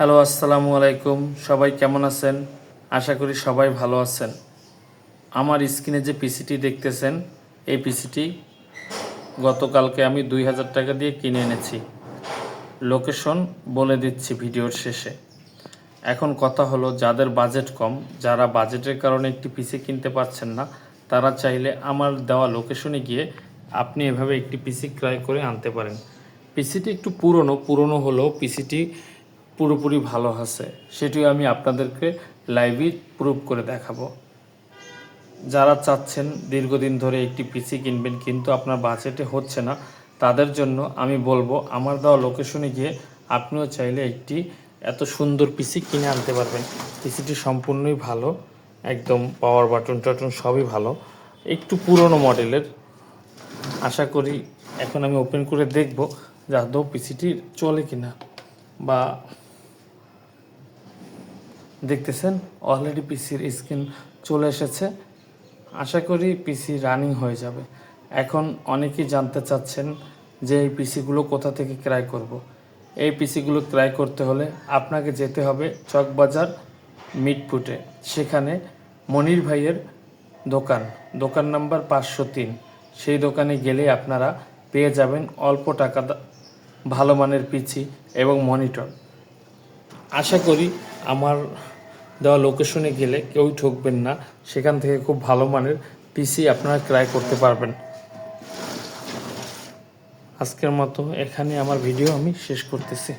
Hello, আসসালামু আলাইকুম। সবাই কেমন আছেন? আশা করি সবাই ভালো আছেন। আমার স্ক্রিনে যে পিসিটি দেখতেছেন, এই পিসিটি গতকালকে আমি দুই হাজার টাকা দিয়ে কিনে এনেছি। লোকেশন বলে দিচ্ছি ভিডিওর শেষে। এখন কথা হলো, যাদের বাজেট কম, যারা বাজেটের কারণে একটি পিসি কিনতে পারছেন না, তারা চাইলে আমার দেওয়া লোকেশনে গিয়ে আপনি এভাবে একটি পিসি ক্রয় করে আনতে পারেন। পিসিটি একটু পুরনো পুরনো হলেও পিসিটি পুরোপুরি ভালো আছে। সেটিও আমি আপনাদেরকে লাইভে প্রুভ করে দেখাবো। যারা চাচ্ছেন দীর্ঘদিন ধরে একটি পিসি কিনবেন, কিন্তু আপনার বাজেটে হচ্ছে না, তাদের জন্য আমি বলব, আমার দেওয়া লোকেশনে গিয়ে আপনিও চাইলে একটি এত সুন্দর পিসি কিনে আনতে পারবেন। পিসিটি সম্পূর্ণই ভালো, একদম পাওয়ার বাটন টাটন সবই ভালো। একটু পুরনো মডেলের, আশা করি এখন আমি ওপেন করে দেখব, যে আদৌ পিসিটি চলে কিনা, বা দেখতেছেন অলরেডি পিসির স্ক্রিন চলে এসেছে। আশা করি পিসি রানিং হয়ে যাবে। এখন অনেকেই জানতে চাচ্ছেন যে এই পিসিগুলো কোথা থেকে ক্রয় করব। এই পিসিগুলো ক্রয় করতে হলে আপনাকে যেতে হবে চকবাজার মিটপুটে সেখানে মনির ভাইয়ের দোকান দোকান নাম্বার পাঁচশো তিন। সেই দোকানে গেলে আপনারা পেয়ে যাবেন অল্প টাকা ভালো মানের পিসি এবং মনিটর। আশা করি আমার দেওয়া লোকেশনে গেলে কেউই ঠকবেন না। সেখান থেকে খুব ভালো মানের পিসি আপনারা ক্রয় করতে পারবেন। আজকের মতো এখানে আমার ভিডিও আমি শেষ করতেছি।